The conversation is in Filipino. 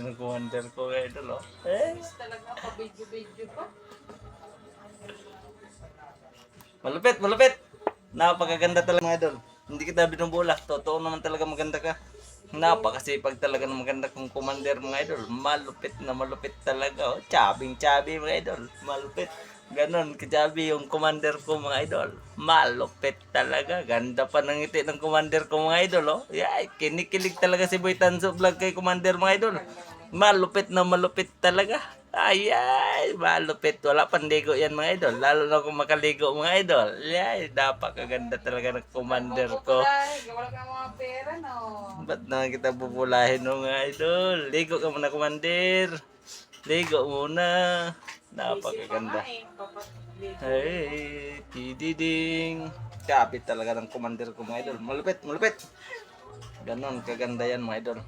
ng commander ko mga idol, oh. Eh, Talaga pa video-video pa. malupit, malupit. Napakaganda talaga mga idol. Hindi kita binubula. Totoo naman talaga maganda ka. Napakasipag talaga ng maganda kong commander mga idol. Malupit na malupit talaga. Oh. Chabing chabi mga idol. Malupit. Ganon, kajabi yung commander ko mga idol. Malupit talaga. Ganda pa ng ngiti ng commander ko mga idol. Oh. Yay, kinikilig talaga si Boy Tanso Vlog kay commander mga idol. Malupit na malupit talaga. Ay, ay, malupit. Wala pandigo yan mga idol. Lalo na kung makaligo mga idol. Ay, napakaganda talaga ng commander ko. Wala ka mga pera, no? Ba't na kita pupulahin no mga idol? Ligo ka muna, commander. Ligo muna. Napakaganda. Papat- Hey, tididing. Kapit talaga ng commander ko mga idol. Malupit, malupit. Ganon, kaganda yan mga idol.